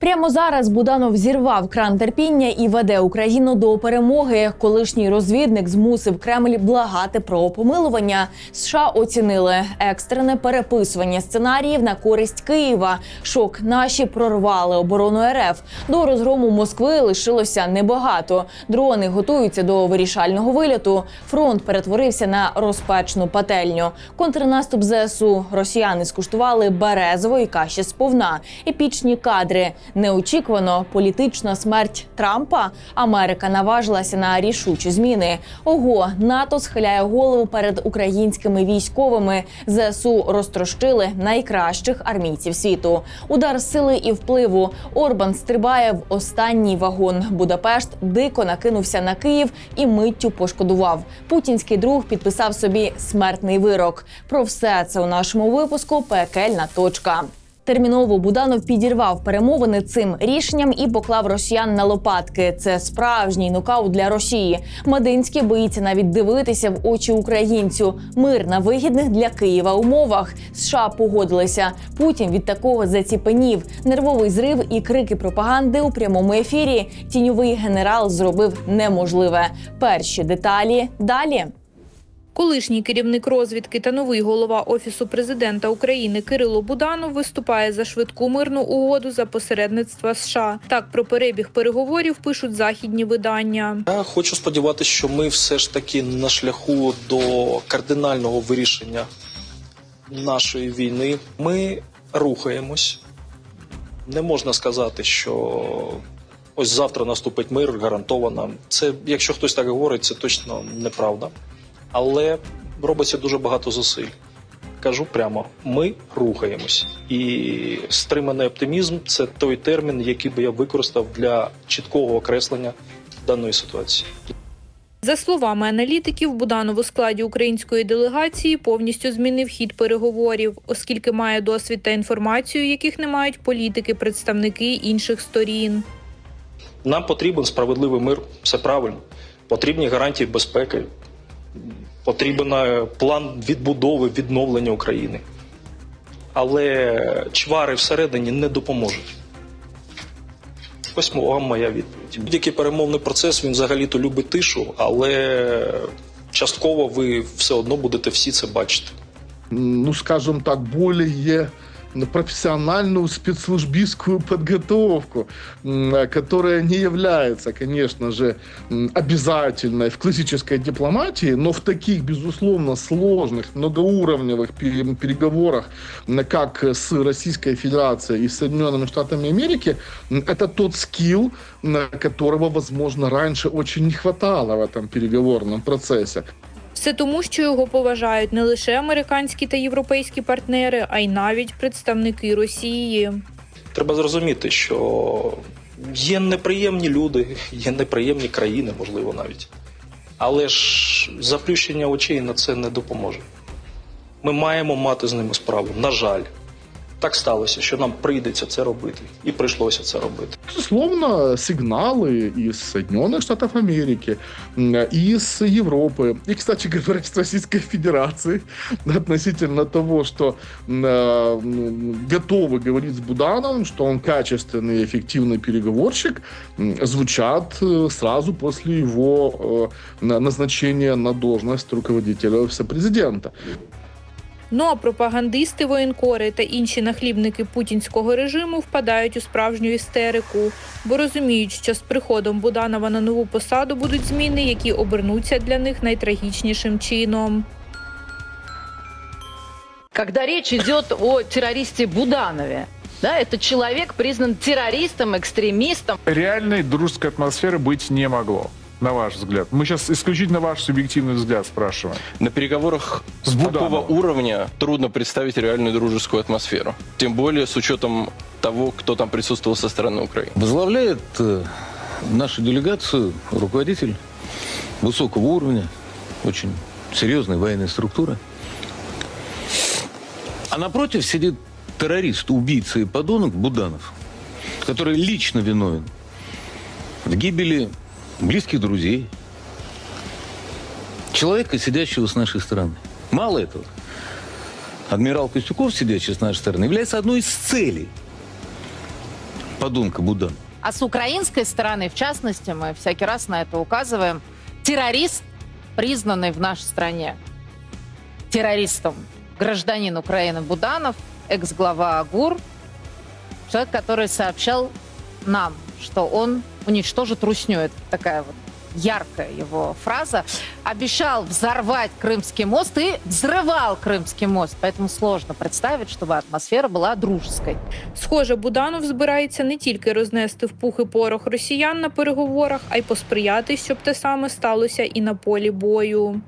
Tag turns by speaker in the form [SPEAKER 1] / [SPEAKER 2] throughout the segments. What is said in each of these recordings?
[SPEAKER 1] Прямо зараз Буданов зірвав кран терпіння і веде Україну до перемоги. Колишній розвідник змусив Кремль благати про помилування. США оцінили екстрене переписування сценаріїв на користь Києва. Шок наші прорвали оборону РФ. До розгрому Москви лишилося небагато. Дрони готуються до вирішального виліту. Фронт перетворився на розпечну пательню. Контрнаступ ЗСУ росіяни скуштували березової каші сповна. Епічні кадри. Неочікувано політична смерть Трампа. Америка наважилася на рішучі зміни. Ого, НАТО схиляє голову перед українськими військовими. ЗСУ розтрощили найкращих армійців світу. Удар сили і впливу. Орбан стрибає в останній вагон. Будапешт дико накинувся на Київ і миттю пошкодував. Путінський друг підписав собі смертний вирок. Про все це у нашому випуску Пекельна точка. Терміново Буданов підірвав перемовини цим рішенням і поклав росіян на лопатки. Це справжній нокаут для Росії. Мадинський боїться навіть дивитися в очі українцю. Мир на вигідних для Києва умовах. США погодилися. Путін від такого заціпенів. Нервовий зрив і крики пропаганди у прямому ефірі. Тіньовий генерал зробив неможливе. Перші деталі далі.
[SPEAKER 2] Колишній керівник розвідки та новий голова офісу президента України Кирило Буданов виступає за швидку мирну угоду за посередництва США. Так про перебіг переговорів пишуть західні видання.
[SPEAKER 3] Я хочу сподіватися, що ми все ж таки на шляху до кардинального вирішення нашої війни. Ми рухаємось. Не можна сказати, що ось завтра наступить мир, гарантовано. Це, якщо хтось так говорить, це точно неправда. Але робиться дуже багато зусиль. Кажу прямо, ми рухаємось. І стриманий оптимізм це той термін, який би я використав для чіткого окреслення даної ситуації.
[SPEAKER 2] За словами аналітиків, Буданов у складі української делегації повністю змінив хід переговорів, оскільки має досвід та інформацію, яких не мають політики, представники інших сторін.
[SPEAKER 3] Нам потрібен справедливий мир, все правильно. Потрібні гарантії безпеки, потрібен е, план відбудови, відновлення України. Але чвари всередині не допоможуть. Ось вам моя відповідь. Будь-який перемовний процес він взагалі-то любить тишу, але частково ви все одно будете всі це бачити.
[SPEAKER 4] ну, скажем так, более профессиональную спецслужбистскую подготовку, м, которая не является, конечно же, обязательной в классической дипломатии, но в таких, безусловно, сложных, многоуровневых пере- переговорах, как с Российской Федерацией и Соединенными Штатами Америки, это тот скилл, м, которого, возможно, раньше очень не хватало в этом переговорном процессе.
[SPEAKER 2] Все тому, що його поважають не лише американські та європейські партнери, а й навіть представники Росії.
[SPEAKER 3] Треба зрозуміти, що є неприємні люди, є неприємні країни, можливо, навіть. Але ж заплющення очей на це не допоможе. Ми маємо мати з ними справу. На жаль, так сталося, що нам прийдеться це робити, і прийшлося це робити.
[SPEAKER 4] Безусловно, сигналы из Соединенных Штатов Америки, м, и из Европы, и, кстати говоря, с Российской Федерации относительно того, что м, э, м, готовы говорить с Будановым, что он качественный и эффективный переговорщик, м, звучат э, сразу после его э, на- назначения на должность руководителя офиса президента.
[SPEAKER 2] Ну а пропагандисти, воєнкори та інші нахлібники путінського режиму впадають у справжню істерику, бо розуміють, що з приходом Буданова на нову посаду будуть зміни, які обернуться для них найтрагічнішим чином.
[SPEAKER 5] когда речь идет о террористе Буданове. Да, это человек признан террористом, экстремистом.
[SPEAKER 6] реальной дружеской атмосферы быть не могло, На ваш взгляд? Мы сейчас исключительно ваш субъективный взгляд спрашиваем.
[SPEAKER 7] На переговорах
[SPEAKER 6] С
[SPEAKER 7] такого
[SPEAKER 6] Будановым.
[SPEAKER 7] уровня трудно представить реальную дружескую атмосферу. Тем более с учетом того, кто там присутствовал со стороны Украины.
[SPEAKER 8] Возглавляет э, нашу делегацию руководитель высокого уровня, очень серьезной военной структуры. А напротив сидит террорист, убийца и подонок Буданов, который лично виновен в гибели близких друзей, человека, сидящего с нашей стороны. Мало этого. Адмирал Костюков, сидящий с нашей стороны, является одной из целей подонка Буданова.
[SPEAKER 5] А с украинской стороны, в частности, мы всякий раз на это указываем, террорист, признанный в нашей стране террористом, гражданин Украины Буданов, экс-глава АГУР, человек, который сообщал нам, что он уничтожит Русню. Это такая вот яркая его фраза. Обещал взорвать Крымский мост и взрывал Крымский мост. Поэтому сложно представить, чтобы атмосфера была дружеской.
[SPEAKER 2] Схоже, Буданов збирається не тільки рознести в пух і порох росіян на переговорах, а й посприяти, щоб те саме сталося і на полі бою.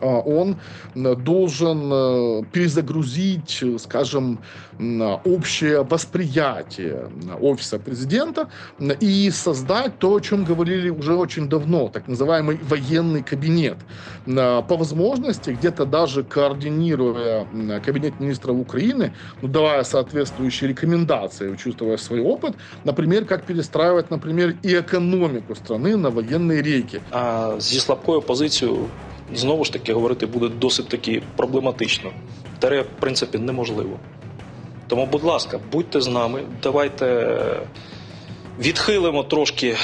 [SPEAKER 4] А, он м, должен э, перезагрузить, э, скажем, м, общее восприятие м, офиса президента м, и создать то, о чем говорили уже очень давно, так называемый военный кабинет. М, По возможности, где-то даже координируя м, кабинет министров Украины, ну, давая соответствующие рекомендации, учитывая свой опыт, например, как перестраивать, например, и экономику страны на военные рейки.
[SPEAKER 3] А зі слабкою позицією знову ж таки говорити буде досить таки проблематично. Тере, в принципі, неможливо. Тому, будь ласка, будьте з нами, давайте відхилимо трошки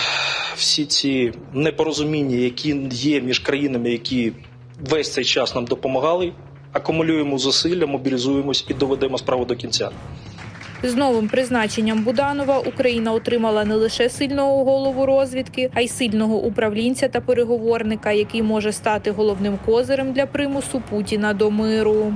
[SPEAKER 3] всі ці непорозуміння, які є між країнами, які весь цей час нам допомагали. Акумулюємо зусилля, мобілізуємось і доведемо справу до кінця.
[SPEAKER 2] З новим призначенням Буданова Україна отримала не лише сильного голову розвідки, а й сильного управлінця та переговорника, який може стати головним козирем для примусу Путіна до миру.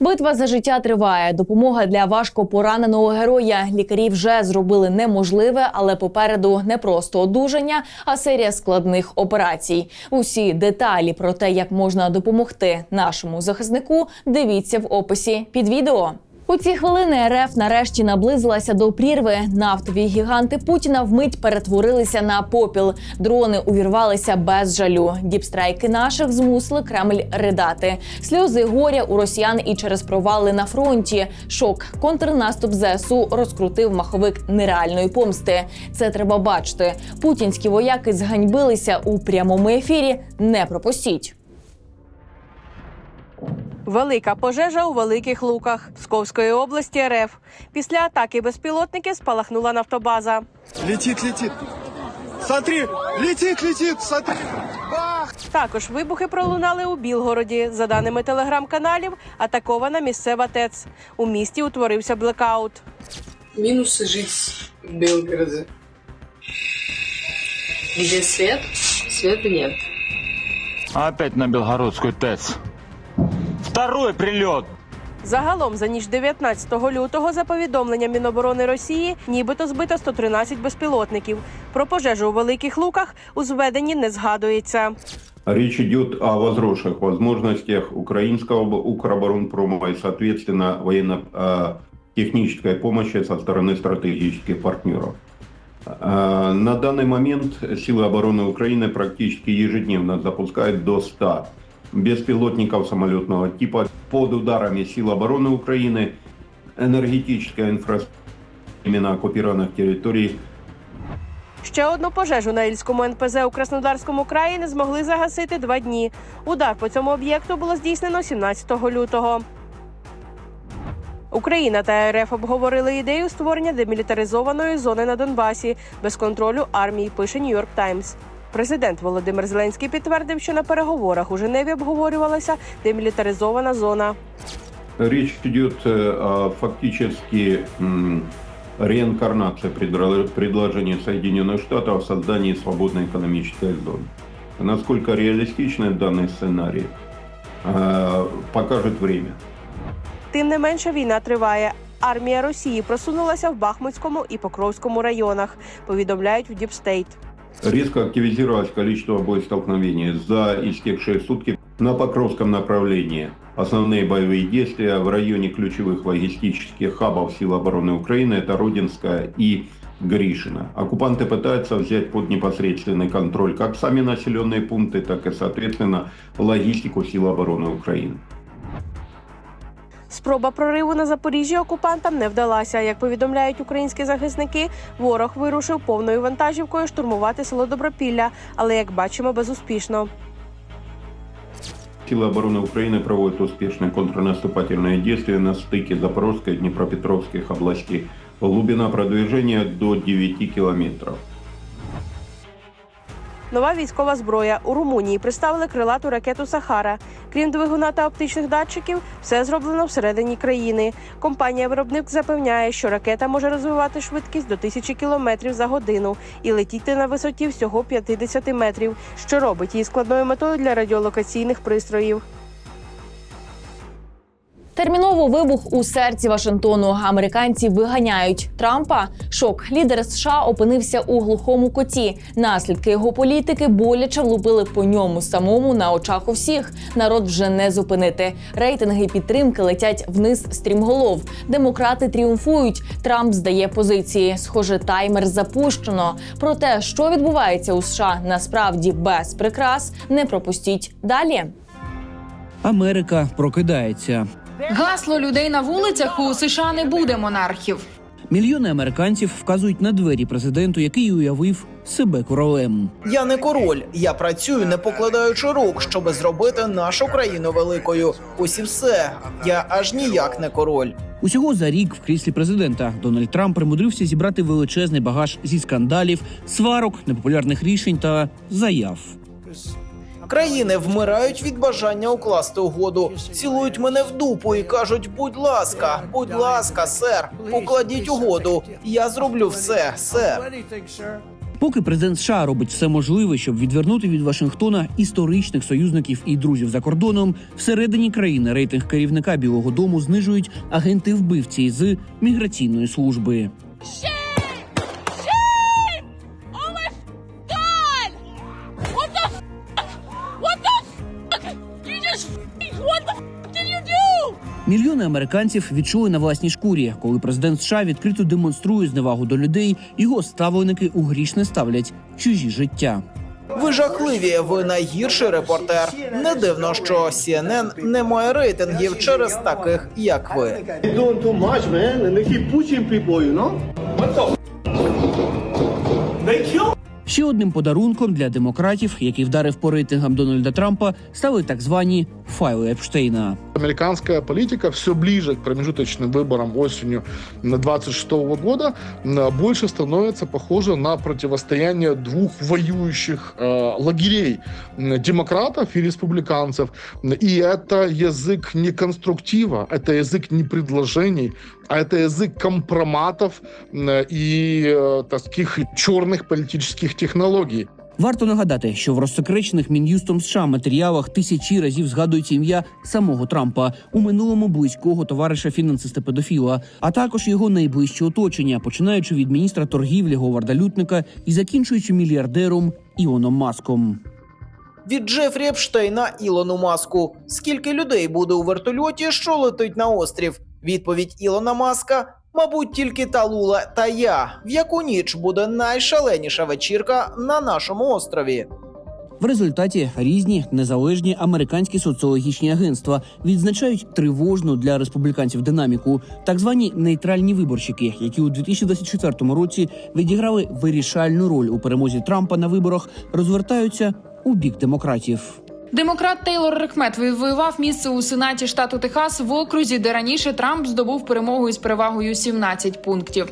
[SPEAKER 1] Битва за життя триває. Допомога для важко пораненого героя. Лікарі вже зробили неможливе, але попереду не просто одужання, а серія складних операцій. Усі деталі про те, як можна допомогти нашому захиснику, дивіться в описі під відео. У ці хвилини РФ нарешті наблизилася до прірви. Нафтові гіганти Путіна вмить перетворилися на попіл. Дрони увірвалися без жалю. Діпстрайки наших змусили Кремль ридати. Сльози горя у росіян і через провали на фронті. Шок. Контрнаступ ЗСУ розкрутив маховик нереальної помсти. Це треба бачити. Путінські вояки зганьбилися у прямому ефірі. Не пропустіть.
[SPEAKER 9] Велика пожежа у Великих Луках Псковської області РФ. Після атаки безпілотників спалахнула нафтобаза.
[SPEAKER 10] Летит, летит. Смотри, летит, летит, смотри.
[SPEAKER 9] Також вибухи пролунали у Білгороді. За даними телеграм-каналів, атакована місцева ТЕЦ. У місті утворився блекаут.
[SPEAKER 11] Минусы жить в Белгороде. Где свет, света нет.
[SPEAKER 12] Опять на Белгородскую ТЭЦ Второй прилет.
[SPEAKER 9] Загалом за ніч 19 лютого, за повідомленням Міноборони Росії, нібито збито 113 безпілотників. Про пожежу у Великих Луках у зведенні не згадується.
[SPEAKER 13] Речь идет о возросших возможностях украинского б- Укроборонпрома и, соответственно, военно-технической помощи со стороны стратегических партнеров. Э, На данный момент силы обороны Украины практически ежедневно запускают до 100 беспилотников самолетного типа под ударами сил обороны Украины, энергетическая инфраструктура именно оккупированных территорий
[SPEAKER 9] Ще одну пожежу на Ільському НПЗ у Краснодарському краї не змогли загасити два дні. Удар по цьому об'єкту було здійснено 17 лютого. Україна та РФ обговорили ідею створення демілітаризованої зони на Донбасі без контролю армії. Пише Нью-Йорк Таймс. Президент Володимир Зеленський підтвердив, що на переговорах у Женеві обговорювалася демілітаризована зона.
[SPEAKER 13] Речь идет э, о фактически м, реинкарнации предра- предложения Соединенных Штатов о создании свободной экономической зоны. Насколько реалистичен данный сценарий, э, покажет время.
[SPEAKER 9] Тим не менше, війна триває. Армія Росії просунулася в Бахмутському і Покровському районах. Повідомляють в Діпстейт.
[SPEAKER 13] Резко активизировалось количество боестолкновений за истекшие сутки на Покровском направлении. Основные боевые действия в районе ключевых логистических хабов сил обороны Украины – это Родинская и Гришина. Оккупанты пытаются взять под непосредственный контроль как сами населенные пункты, так и, соответственно, логистику сил обороны Украины.
[SPEAKER 9] Спроба прориву на Запоріжжі окупантам не вдалася. Як повідомляють українські захисники, ворог вирушив повною вантажівкою штурмувати село Добропілля, але як бачимо, безуспішно.
[SPEAKER 13] Силы обороны Украины проводят успешные контрнаступательные действия на стыке Запорожской и Днепропетровских областей. Глубина продвижения до 9 километров.
[SPEAKER 9] Нова військова зброя у Румунії представили крилату ракету Сахара. Крім двигуна та оптичних датчиків, все зроблено всередині країни. Компанія-виробник запевняє, що ракета може розвивати швидкість до тисячі кілометрів за годину і летіти на висоті всього 50 метрів, що робить її складною метою для радіолокаційних пристроїв.
[SPEAKER 1] Терміново вибух у серці Вашингтону. Американці виганяють Трампа. Шок лідер США опинився у глухому коті. Наслідки його політики боляче влупили по ньому самому на очах у всіх. Народ вже не зупинити. Рейтинги підтримки летять вниз стрімголов. Демократи тріумфують. Трамп здає позиції. Схоже, таймер запущено. Про те, що відбувається у США, насправді без прикрас, не пропустіть далі.
[SPEAKER 14] Америка прокидається.
[SPEAKER 15] Гасло людей на вулицях у США не буде монархів.
[SPEAKER 14] Мільйони американців вказують на двері президенту, який уявив себе королем.
[SPEAKER 16] Я не король. Я працюю, не покладаючи рук, щоб зробити нашу країну великою. Ось і все. Я аж ніяк не король.
[SPEAKER 14] Усього за рік в кріслі президента Дональд Трамп примудрився зібрати величезний багаж зі скандалів, сварок, непопулярних рішень та заяв.
[SPEAKER 16] Країни вмирають від бажання укласти угоду, цілують мене в дупу і кажуть: будь ласка, будь ласка, сер, укладіть угоду. Я зроблю все, сер.
[SPEAKER 14] Поки президент США робить все можливе, щоб відвернути від Вашингтона історичних союзників і друзів за кордоном, всередині країни рейтинг керівника Білого Дому знижують агенти вбивці з міграційної служби. Мільйони американців відчули на власній шкурі, коли президент США відкрито демонструє зневагу до людей, його ставленики у гріш не ставлять чужі життя.
[SPEAKER 16] Ви жахливі, ви найгірший репортер. Не дивно, що CNN не має рейтингів через таких, як ви.
[SPEAKER 14] Ще одним подарунком для демократів, який вдарив по рейтингам Дональда Трампа, стали так звані файли Епштейна.
[SPEAKER 4] Американская политика все ближе к промежуточным выборам осенью 26 года м, больше становится похожа на противостояние двух воюющих э, лагерей м, демократов и республиканцев. И это язык не конструктива, это язык не предложений, а это язык компроматов м, и э, таких черных политических технологий.
[SPEAKER 14] Варто нагадати, що в розсекречених мін'юстом США матеріалах тисячі разів згадується ім'я самого Трампа у минулому близького товариша фінансиста педофіла, а також його найближче оточення, починаючи від міністра торгівлі Говарда Лютника і закінчуючи мільярдером Іоном Маском.
[SPEAKER 16] Від Джефрі Епштейна Ілону Маску. Скільки людей буде у вертольоті, що летить на острів? Відповідь Ілона Маска. Мабуть, тільки Талула та я. В яку ніч буде найшаленіша вечірка на нашому острові?
[SPEAKER 14] В результаті різні незалежні американські соціологічні агентства відзначають тривожну для республіканців динаміку, так звані нейтральні виборщики, які у 2024 році відіграли вирішальну роль у перемозі Трампа на виборах, розвертаються у бік демократів.
[SPEAKER 15] Демократ Тейлор Рекмет відвоював місце у сенаті штату Техас в окрузі, де раніше Трамп здобув перемогу із перевагою 17 пунктів.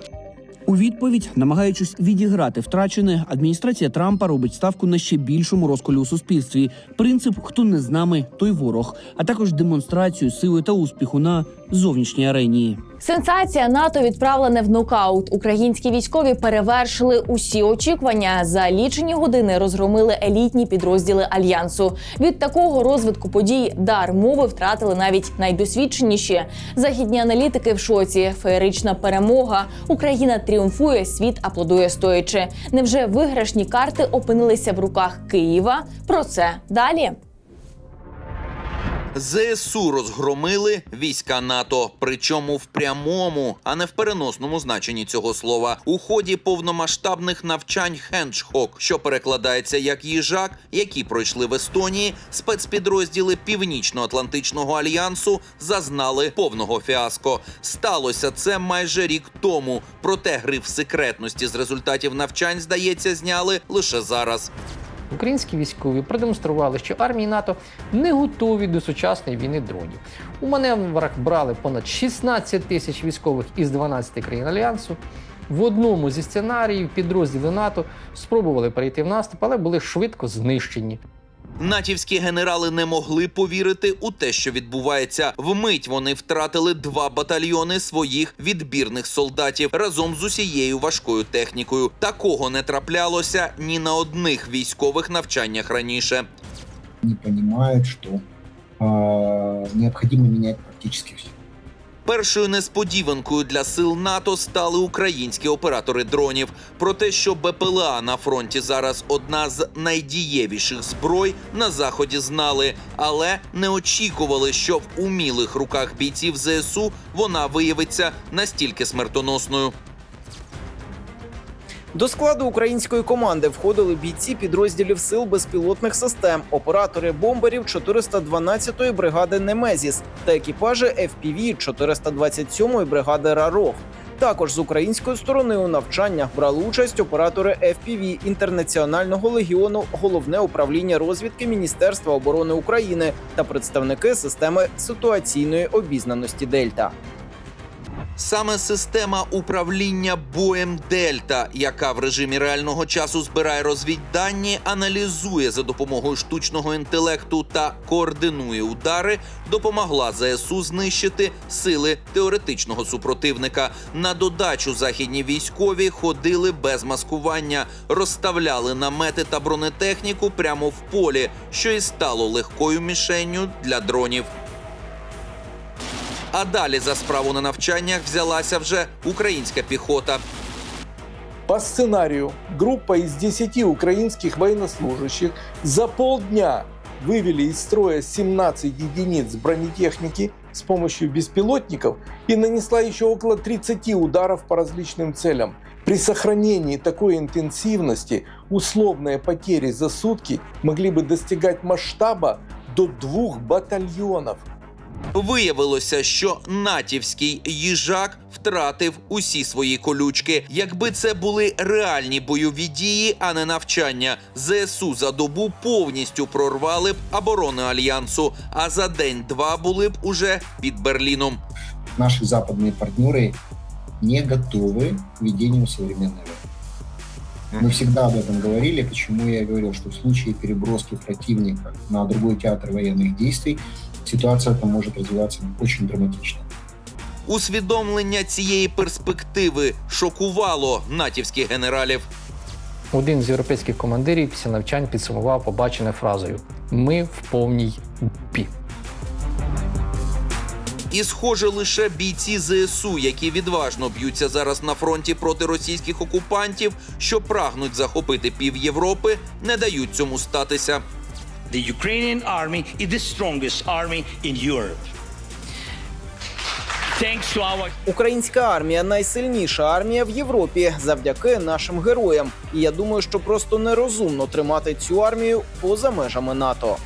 [SPEAKER 14] У відповідь, намагаючись відіграти втрачене, адміністрація Трампа робить ставку на ще більшому розколі у суспільстві. Принцип хто не з нами, той ворог, а також демонстрацію сили та успіху на зовнішній арені.
[SPEAKER 1] Сенсація НАТО відправлене в нокаут. Українські військові перевершили усі очікування. За лічені години розгромили елітні підрозділи альянсу. Від такого розвитку подій дар мови втратили навіть найдосвідченіші. Західні аналітики в шоці. Феєрична перемога. Україна тріумфує, світ аплодує стоячи. Невже виграшні карти опинилися в руках Києва? Про це далі.
[SPEAKER 17] ЗСУ розгромили війська НАТО, причому в прямому, а не в переносному значенні цього слова, у ході повномасштабних навчань Хенджхок, що перекладається як їжак, які пройшли в Естонії, спецпідрозділи Північно-Атлантичного альянсу зазнали повного фіаско. Сталося це майже рік тому. Проте гриф секретності з результатів навчань, здається, зняли лише зараз.
[SPEAKER 18] Українські військові продемонстрували, що армії НАТО не готові до сучасної війни дронів. У маневрах брали понад 16 тисяч військових із 12 країн альянсу. В одному зі сценаріїв підрозділи НАТО спробували перейти в наступ, але були швидко знищені.
[SPEAKER 17] Натівські генерали не могли повірити у те, що відбувається. Вмить вони втратили два батальйони своїх відбірних солдатів разом з усією важкою технікою. Такого не траплялося ні на одних військових навчаннях раніше.
[SPEAKER 19] не розуміють, що е, необхідно міняти практично все.
[SPEAKER 17] Першою несподіванкою для сил НАТО стали українські оператори дронів. Про те, що БПЛА на фронті зараз одна з найдієвіших зброй на заході знали, але не очікували, що в умілих руках бійців ЗСУ вона виявиться настільки смертоносною.
[SPEAKER 16] До складу української команди входили бійці підрозділів сил безпілотних систем, оператори бомберів 412-ї бригади Немезіс та екіпажі FPV 427-ї бригади Рарох. Також з української сторони у навчаннях брали участь оператори FPV інтернаціонального легіону, головне управління розвідки Міністерства оборони України та представники системи ситуаційної обізнаності Дельта.
[SPEAKER 17] Саме система управління боєм Дельта, яка в режимі реального часу збирає розвіддані, аналізує за допомогою штучного інтелекту та координує удари, допомогла ЗСУ знищити сили теоретичного супротивника. На додачу західні військові ходили без маскування, розставляли намети та бронетехніку прямо в полі, що і стало легкою мішенню для дронів. А далі за справу на навчаннях взялася вже українська піхота.
[SPEAKER 20] По сценарию группа из 10 украинских военнослужащих за полдня вывели из строя 17 единиц бронетехники с помощью беспилотников и нанесла еще около 30 ударов по различным целям. При сохранении такой интенсивности условные потери за сутки могли бы достигать масштаба до двух батальонов.
[SPEAKER 17] Виявилося, що натівський їжак втратив усі свої колючки. Якби це були реальні бойові дії, а не навчання, ЗСУ за добу повністю прорвали б оборони альянсу, а за день-два були б уже під Берліном.
[SPEAKER 19] Наши западные партнеры не готовы к ведению современной войны. Мы всегда об этом говорили, почему я говорил, что в случае переброски противника на другой театр военных действий ситуация там может развиваться очень драматично.
[SPEAKER 17] Усвідомлення цієї перспективи шокувало натівських генералів.
[SPEAKER 18] Один з європейських командирів після навчань підсумував побачене фразою: Ми в повній пі.
[SPEAKER 17] І, схоже, лише бійці ЗСУ, які відважно б'ються зараз на фронті проти російських окупантів, що прагнуть захопити пів Європи, не дають цьому статися.
[SPEAKER 21] The Ukrainian army is the strongest army in Europe.
[SPEAKER 16] Українська армія найсильніша армія в Європі завдяки нашим героям. І я думаю, що просто нерозумно тримати цю армію поза межами НАТО.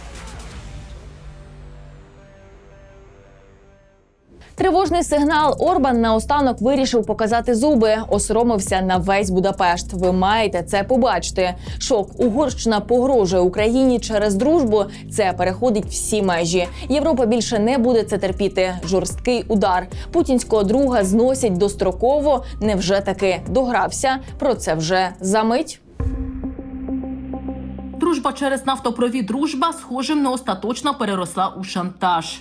[SPEAKER 1] Тривожний сигнал Орбан наостанок вирішив показати зуби, осоромився на весь Будапешт. Ви маєте це побачити. Шок Угорщина погрожує Україні через дружбу. Це переходить всі межі. Європа більше не буде це терпіти. Жорсткий удар путінського друга зносять достроково. Невже таки догрався? Про це вже за мить.
[SPEAKER 22] Дружба через нафтопровід дружба, схоже, не остаточно переросла у шантаж.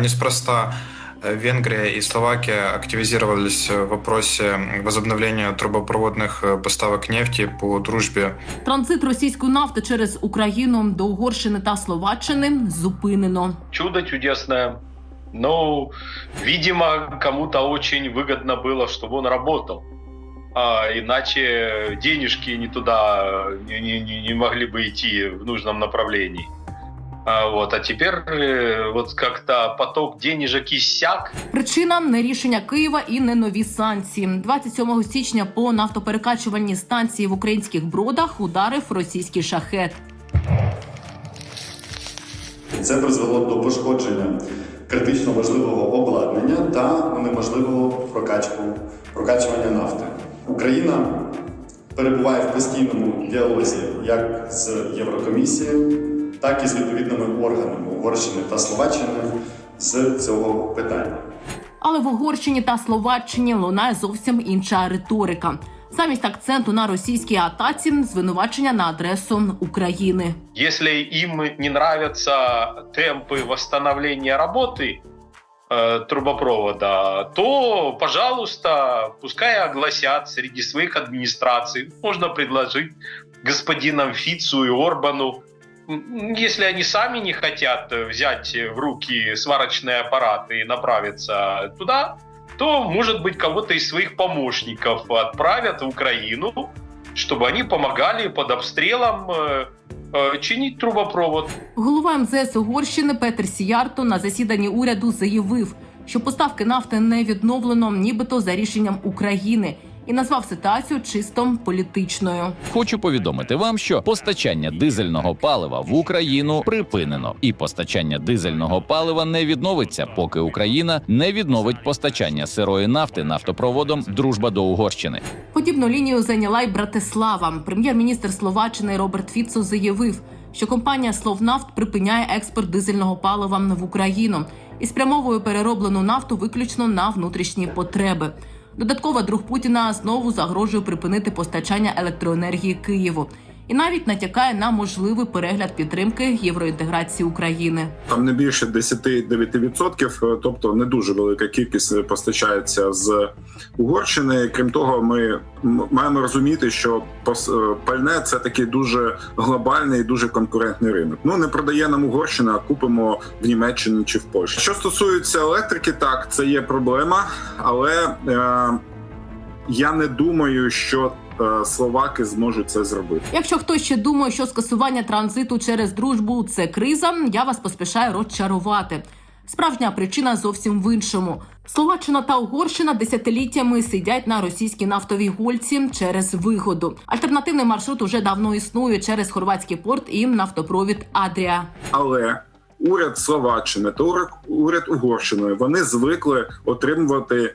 [SPEAKER 23] Неспроста э, Венгрия и Словакия активизировались в вопросе возобновления трубопроводных э, поставок нефти по дружбе.
[SPEAKER 22] Транзит російської нафти через Україну до Угорщини та Словаччини зупинено.
[SPEAKER 24] чудо чудесное. Но, видимо, кому-то очень выгодно было, чтобы он работал. А, иначе денежки не туда не, не- не- не могли бы идти в нужном направлении. А, вот, а теперь э, вот как-то поток денежек иссяк,
[SPEAKER 22] Причина не рішення Києва і не нові санкції. 27 січня по нафтоперекачувальній станції в українських бродах ударив російський шахет.
[SPEAKER 25] Це призвело до пошкодження критично важливого обладнання та унеможливого прокачку, прокачування нафти. Україна перебуває в постійному діалозі як з Єврокомісією, так і з відповідними органами Угорщини та Словаччини з цього питання.
[SPEAKER 22] Але в Угорщині та Словаччині лунає зовсім інша риторика. Замість акценту на російській атаці звинувачення на адресу України.
[SPEAKER 24] Если им не нравятся темпы восстановления работы э, трубопровода, то, пожалуйста, пускай огласят среди своих администраций. Можно предложить господинам Фицу и Орбану, м, если они сами не хотят взять в руки сварочные аппараты и направиться туда, то, может быть, кого-то из своих помощников отправят в Украину, чтобы они помогали под обстрелом э, э, чинить трубопровод.
[SPEAKER 22] Голова МЗС Угорщини Петер Сіярто на засіданні уряду заявив, що поставки нафти не відновлено, нібито за рішенням України, і назвав ситуацію чисто політичною.
[SPEAKER 26] Хочу повідомити вам, що постачання дизельного палива в Україну припинено, і постачання дизельного палива не відновиться, поки Україна не відновить постачання сирої нафти нафтопроводом Дружба до Угорщини.
[SPEAKER 22] Подібну лінію зайняла й Братислава. Прем'єр-міністр Словаччини Роберт Фіцо заявив, що компанія Словнафт припиняє експорт дизельного палива в Україну і спрямовує перероблену нафту виключно на внутрішні потреби. Додатково друг Путіна знову загрожує припинити постачання електроенергії Києву і навіть натякає на можливий перегляд підтримки євроінтеграції України.
[SPEAKER 27] Там не більше 10-9%, е, тобто не дуже велика кількість постачається з Угорщини. Крім того, ми маємо розуміти, що е, пальне це такий дуже глобальний і дуже конкурентний ринок. Ну не продає нам Угорщина, а купимо в Німеччині чи в Польщі. Що стосується електрики, так це є проблема, але е, я не думаю, що словаки зможуть це зробити.
[SPEAKER 22] Якщо хтось ще думає, що скасування транзиту через дружбу це криза, я вас поспішаю розчарувати. Справжня причина зовсім в іншому. Словаччина та Угорщина десятиліттями сидять на російській нафтовій гольці через вигоду. Альтернативний маршрут уже давно існує через хорватський порт і нафтопровід Адрія.
[SPEAKER 27] Але уряд Словаччини та уряд, Угорщини вони звикли отримувати, е,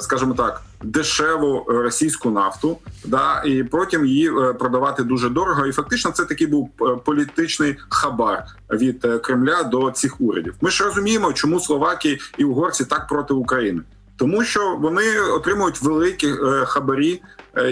[SPEAKER 27] скажімо так, дешеву російську нафту, да і потім її е, продавати дуже дорого. І фактично це такий був е, політичний хабар від е, Кремля до цих урядів. Ми ж розуміємо, чому словаки і угорці так проти України. Тому що вони отримують великі е, хабарі е,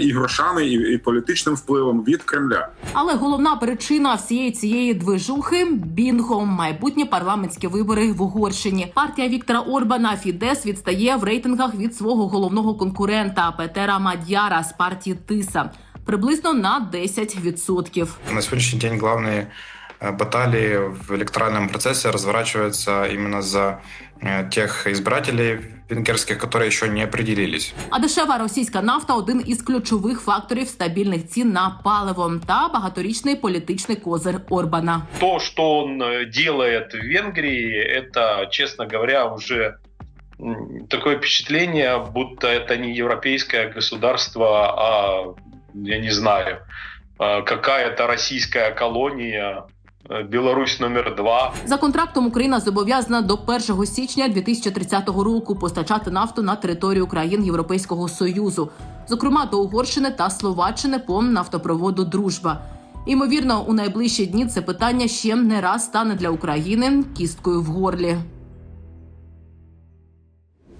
[SPEAKER 27] і грошами, і, і політичним впливом від Кремля.
[SPEAKER 22] Але головна причина всієї цієї движухи бінго майбутні парламентські вибори в Угорщині. Партія Віктора Орбана Фідес відстає в рейтингах від свого головного конкурента Петера Мадяра з партії Тиса приблизно на 10%.
[SPEAKER 23] На сегодняшний день главные э, баталии в электоральном процессе разворачиваются именно за э, тех избирателей венгерских, которые еще не определились.
[SPEAKER 22] А дешева російська нафта один із ключових факторів стабільних цін на паливо та багаторічний політичний козир Орбана.
[SPEAKER 24] То, что он э, делает в Венгрии, это, честно говоря, уже м, такое впечатление, будто это не европейское государство, а, я не знаю, э, какая-то российская колония, э, Беларусь номер два.
[SPEAKER 22] За контрактом Україна зобов'язана до 1 січня 2030 року постачати нафту на територію країн Європейського союзу, зокрема до Угорщини та Словаччини по нафтопроводу Дружба. Імовірно, у найближчі дні це питання ще не раз стане для України кісткою в горлі.